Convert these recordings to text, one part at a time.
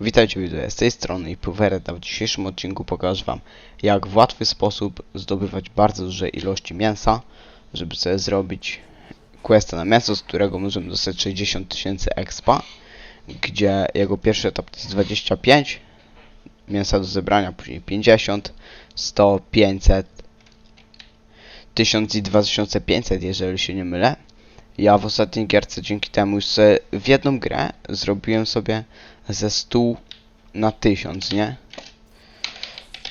Witajcie widzowie, z tej strony i Provereta. W dzisiejszym odcinku pokażę wam jak w łatwy sposób zdobywać bardzo duże ilości mięsa, żeby sobie zrobić questa na mięso, z którego możemy dostać 60 tysięcy expa, gdzie jego pierwszy etap to jest 25 mięsa do zebrania, później 50, 100, 500, 1000 i 2500 jeżeli się nie mylę. Ja w ostatniej gierce dzięki temu w jedną grę zrobiłem sobie ze 100 na 1000, nie?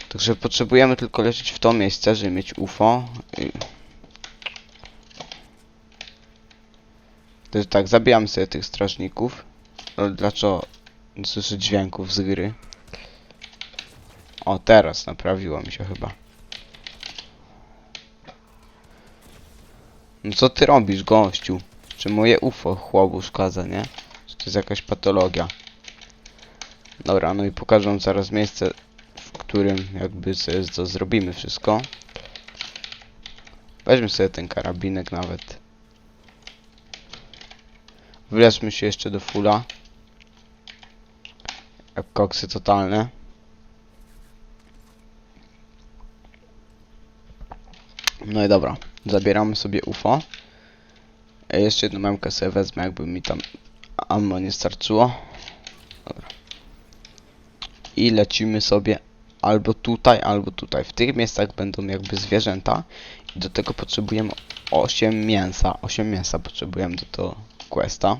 Także potrzebujemy tylko lecieć w to miejsce, żeby mieć UFO. Jest tak, zabijamy sobie tych strażników. Ale dlaczego słyszę dźwięków z gry? O, teraz naprawiło mi się chyba. No co ty robisz, gościu? Czy moje UFO chłopu szkadza, nie? Czy to jest jakaś patologia? Dobra, no i pokażę zaraz miejsce, w którym jakby sobie to zrobimy wszystko. Weźmy sobie ten karabinek nawet. Wleczmy się jeszcze do fulla. Jak koksy totalne. No i dobra, zabieramy sobie UFO. Ja jeszcze jedną memkę sobie wezmę, jakby mi tam ammo nie starczyło. Dobra. I lecimy sobie albo tutaj, albo tutaj. W tych miejscach będą jakby zwierzęta. I do tego potrzebujemy 8 mięsa. 8 mięsa potrzebujemy do tego questa.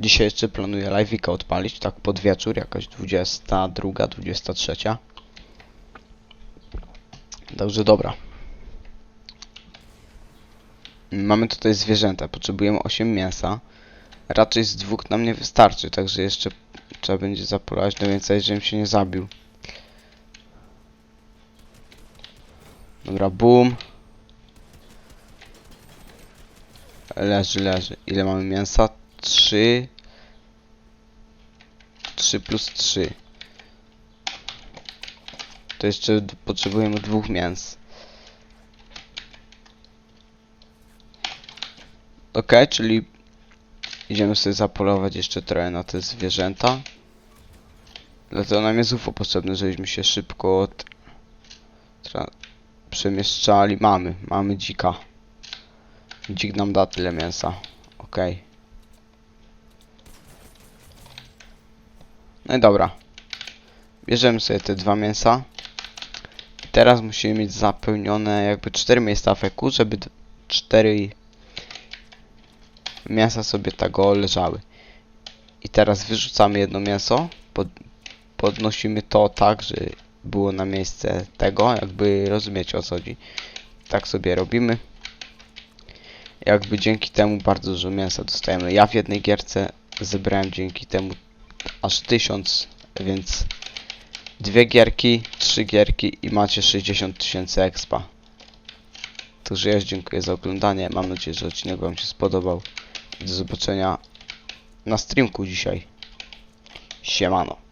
Dzisiaj jeszcze planuję live'ika odpalić, tak pod wieczór, jakaś 22, 23. Dobrze, dobra. Mamy tutaj zwierzęta, potrzebujemy 8 mięsa. Raczej z dwóch nam nie wystarczy, także jeszcze trzeba będzie zapolować do więcej, żebym się nie zabił. Dobra, boom. Leży, leży. Ile mamy mięsa? 3. 3 plus 3. To jeszcze potrzebujemy dwóch mięs. Ok, czyli idziemy sobie zapolować jeszcze trochę na te zwierzęta. Dlatego nam jest UFO potrzebne, żebyśmy się szybko od... przemieszczali. Mamy, mamy dzika. Dzik nam da tyle mięsa. Ok. No i dobra. Bierzemy sobie te dwa mięsa. I teraz musimy mieć zapełnione jakby cztery miejsca w EQ, żeby cztery mięsa sobie tego leżały. I teraz wyrzucamy jedno mięso, pod, podnosimy to tak, że było na miejsce tego, jakby rozumiecie o co chodzi. Tak sobie robimy. Jakby dzięki temu bardzo dużo mięsa dostajemy. Ja w jednej gierce zebrałem dzięki temu aż 1000, więc dwie gierki, trzy gierki i macie 60 tysięcy expa. Także ja dziękuję za oglądanie. Mam nadzieję, że odcinek Wam się spodobał. Do zobaczenia na streamku dzisiaj. Siemano.